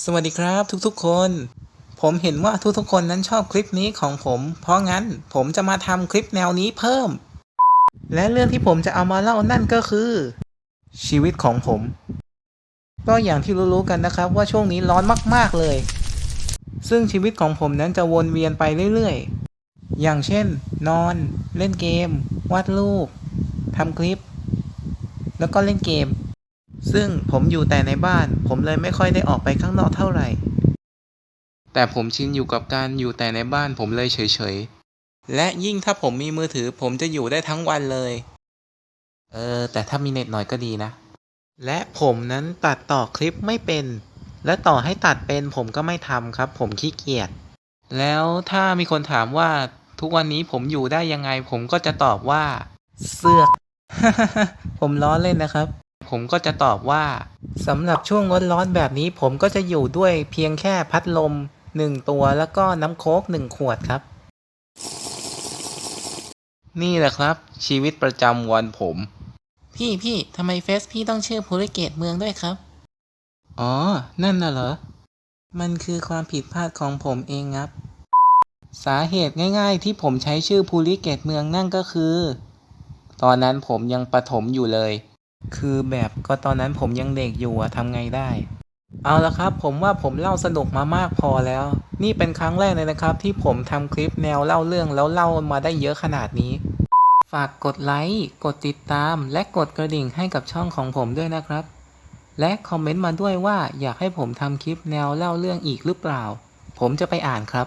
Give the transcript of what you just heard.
สวัสดีครับทุกๆคน ผมเห็นว่าทุกๆคนนั้นชอบคลิปนี้ของผม เพราะงั้นผมจะมาทำคลิปแนวนี้เพิ่ม และเรื่องที่ผมจะเอามาเล่านั่นก็คือ ชีวิตของผม ก็อย่างที่รู้ๆกันนะครับว่าช่วงนี้ร้อนมากๆเลย ซึ่งชีวิตของผมนั้นจะวนเวียนไปเรื่อยๆ อย่างเช่น นอน เล่นเกม วาดรูปทำคลิป แล้วก็เล่นเกม ซึ่งผมอยู่แต่ในบ้าน ผมเลยไม่ค่อยได้ออกไปข้างนอกเท่าไหร่ แต่ผมชินอยู่กับการอยู่แต่ในบ้านผมเลยเฉยๆ และยิ่งถ้าผมมีมือถือผมจะอยู่ได้ทั้งวันเลย เออ แต่ถ้ามีเน็ตหน่อยก็ดีนะ และผมนั้นตัดต่อคลิปไม่เป็น และต่อให้ตัดเป็นผมก็ไม่ทำครับ ผมขี้เกียจ แล้วถ้ามีคนถามว่าทุกวันนี้ผมอยู่ได้ยังไง ผมก็จะตอบว่า เสือก ผมล้อเล่นนะครับ ผมก็จะตอบว่าสำหรับช่วงร้อนๆแบบนี้ผมก็จะอยู่ด้วยเพียงแค่พัดลมหนึ่งตัวแล้วก็น้ำโค้กหนึ่งขวดครับ นี่แหละครับ ชีวิตประจำวันผม พี่พี่ทำไมเฟซพี่ต้องชื่อภูริเกตเมืองด้วยครับ อ๋อ นั่นน่ะเหรอ มันคือความผิดพลาดของผมเองครับ สาเหตุง่ายๆ ที่ผมใช้ชื่อภูริเกตเมืองนั่นก็คือ ตอนนั้นผมยังประถมอยู่เลย คือแบบก็ตอนนั้นผมยังเด็กอยู่อะทำไงได้ เอาละครับ ผมว่าผมเล่าสนุกมามากพอแล้ว นี่เป็นครั้งแรกเลยนะครับ ที่ผมทำคลิปแนวเล่าเรื่องแล้วเล่ามาได้เยอะขนาดนี้ ฝากกดไลค์กดติดตาม และกดกระดิ่งให้กับช่องของผมด้วยนะครับ และคอมเมนต์มาด้วยว่าอยากให้ผมทำคลิปแนวเล่าเรื่องอีกหรือเปล่า ผมจะไปอ่านครับ